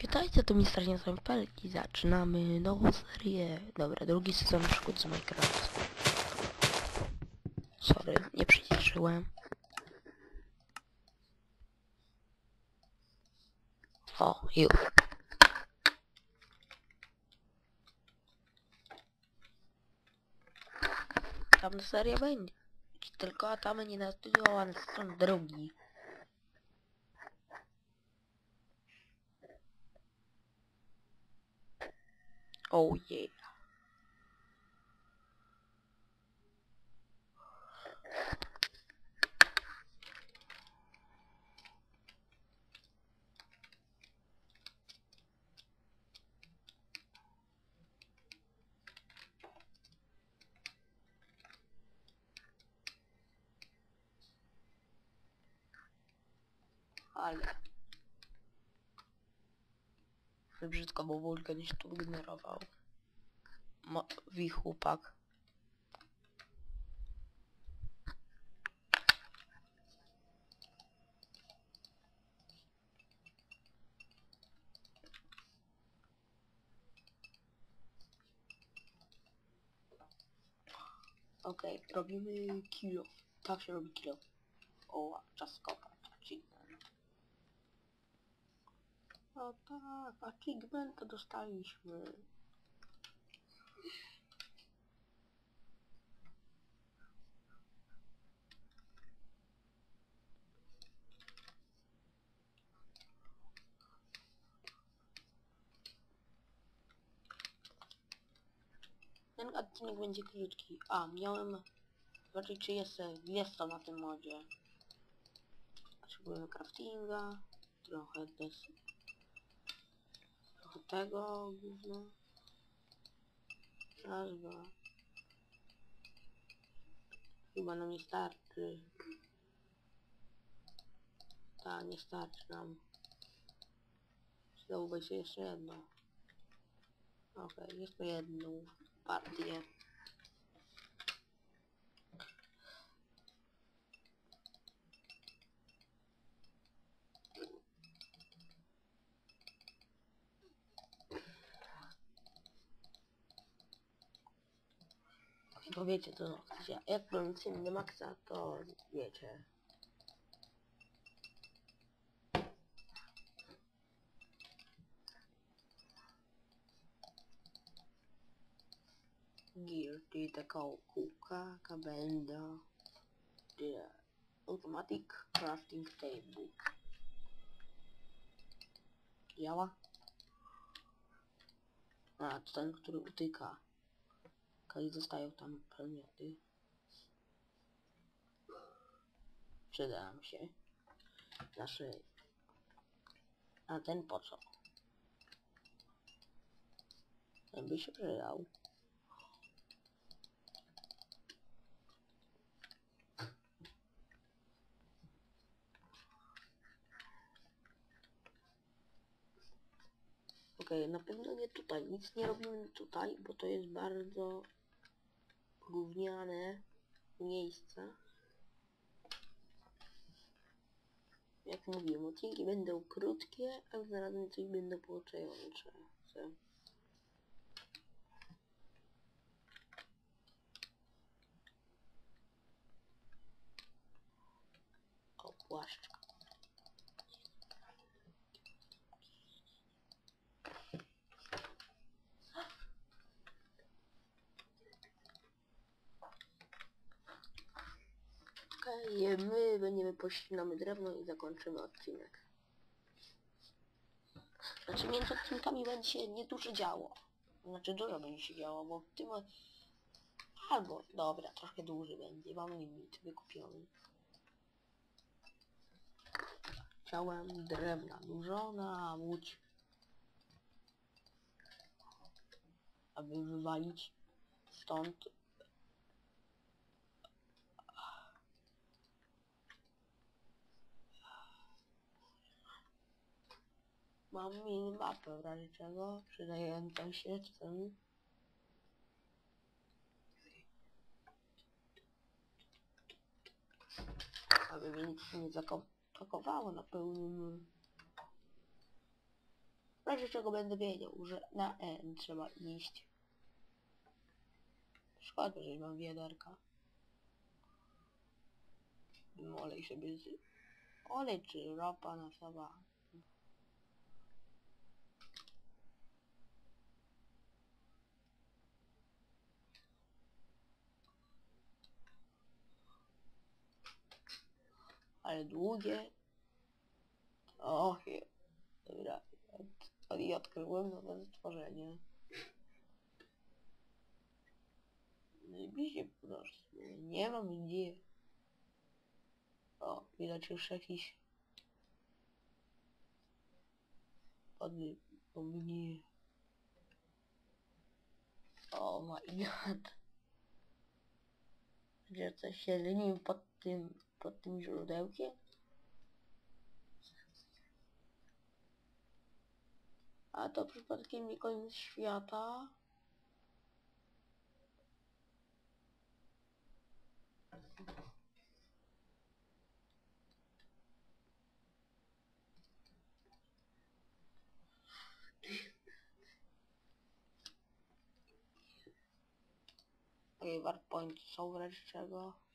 Witajcie, to Mister Niezłępel i zaczynamy nową serię. Dobra, drugi sezon przygód z Minecraft. Sorry, nie przyciszyłem. O, już. Tam seria będzie. Tylko Atamy nie nastudiowała na stron drugi. Oh yeah. Ale... Brzydko, bo wulkan się tu generował. Mo wi chłopak. Okej, robimy kilo. Tak się robi kilo. O, czas kopać. O tak, achievementa dostaliśmy. Ten odcinek będzie krótki. A, miałem zobaczyć czy jest, to na tym modzie. Potrzebujemy craftinga, trochę des... Tego gówno. Raz, dwa. Chyba nam nie starczy. Ta, nie starczy nam. Przydałoby się jeszcze jedno. Okej, jeszcze jedną partię. Bo wiecie to, ja- jak byłem cyn do maksa, to wiecie. Gear, czyli taka kółka, kabelda, czyli automatic crafting table. Działa? A, to ten, który utyka. Kiedy zostają tam przedmioty. Przyda się. Nasze... A ten po co? Ten by się przydał. Okej, na pewno nie tutaj. Nic nie robimy tutaj, bo to jest bardzo gówniane miejsce. Jak mówiłem, odcinki będą krótkie, a zarazem coś będą pouczające. O, płaszczka. Okej, my będziemy pościnamy drewno i zakończymy odcinek. Znaczy między odcinkami będzie się niedużo działo. Znaczy dużo będzie się działo, bo w tym... Albo, dobra, trochę dłużej będzie. Mamy limit wykupiony. Chciałem drewna dużo na łódź. Aby wywalić stąd Mam minimapę w razie czego, przydającą się tym. Aby mnie nic nie zakopakowało na pełnym W razie czego będę wiedział, że na N trzeba iść. Szkoda, że nie mam wiaderka. Olej sobie z... Olej czy ropa naftowa. Ale długie. O, je. Dobra. Od, i odkryłem nowe stworzenie. Najbliżej po prostu. Nie mam gdzie. O, widać już jakiś... Podny... Pomni... O my god. Gdzie coś się lenił pod tym... pod tym źródełkiem? A to przypadkiem nie koniec świata? Okej, warpoint są wręcz czego?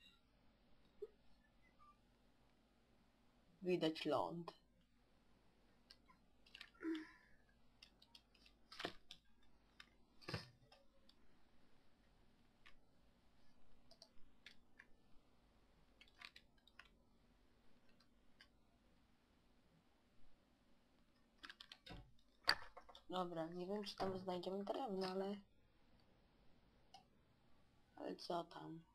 Widać ląd. Dobra, nie wiem czy tam znajdziemy drewno, ale... Ale co tam?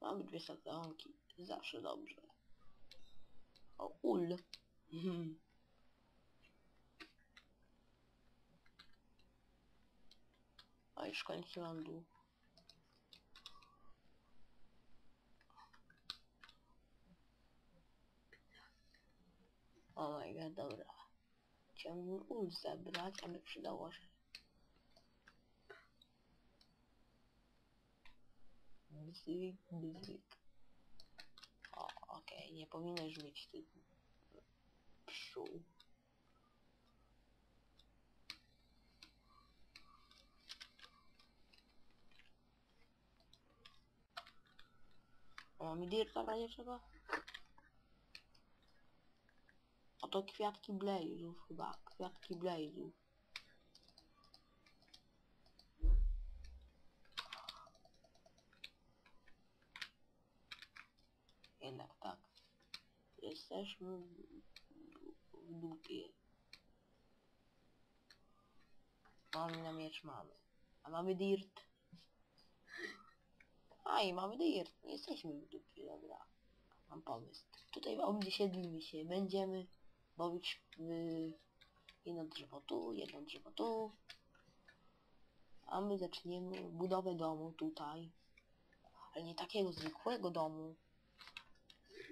Mamy dwie sadzonki. Zawsze dobrze. O, ul. Mhm. O, już koniec lądu. O my god, dobra. Chciałbym ul zebrać, ale przydało się. Bzyk, bzyk. O, okej, nie powinieneś mieć tych pszczół. O, mi dirta razie czego? Oto kwiatki blazów chyba, kwiatki blazów. Jednak tak. Jesteśmy w, dupie. Mamy na miecz mamy. A mamy dirt. A i mamy dirt. Nie jesteśmy w dupie, dobra. Mam pomysł. Tutaj obsiedlimy się. Będziemy bawić w jedno drzewo tu, jedno drzewo tu. A my zaczniemy budowę domu tutaj. Ale nie takiego zwykłego domu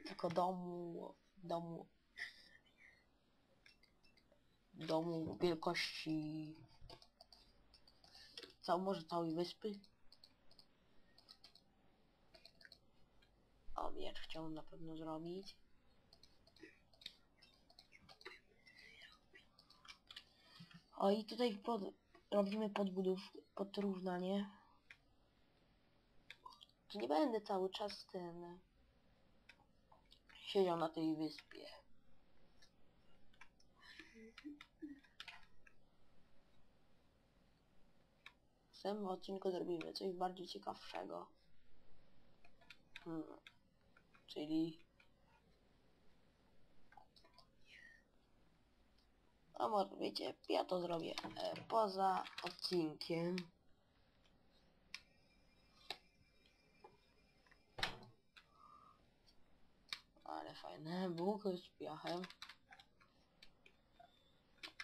tylko domu, domu, domu wielkości, cał, może całej wyspy. O, miecz chciałbym na pewno zrobić. O, i tutaj pod, robimy podbudów, podrównanie. To nie będę cały czas ten siedział na tej wyspie. W następnym odcinku zrobimy coś bardziej ciekawszego. Hmm. Czyli... A może wiecie, ja to zrobię e, poza odcinkiem. Ale fajne buchy z piachem.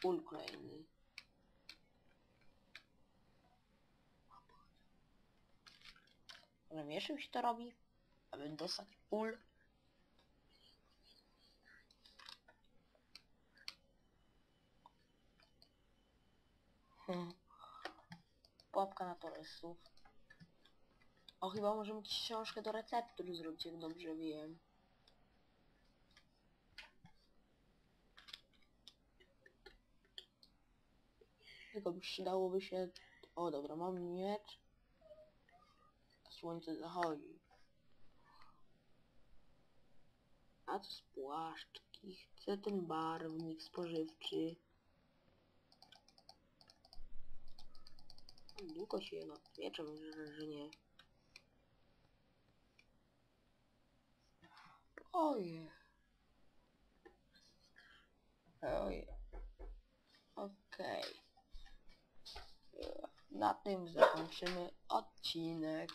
Ul kolejny. Jak się to robi? Aby dostać ul. Hmm. Pułapka na torysów. O, chyba możemy książkę do receptur zrobić, jak dobrze wiem. Tylko przydałoby się... O dobra, mam miecz. Słońce zachodzi. A co z płaszczki? Chcę ten barwnik spożywczy. Długo się nad mieczem, że, że nie. Oje. Oje. Okej. Na tym zakończymy odcinek.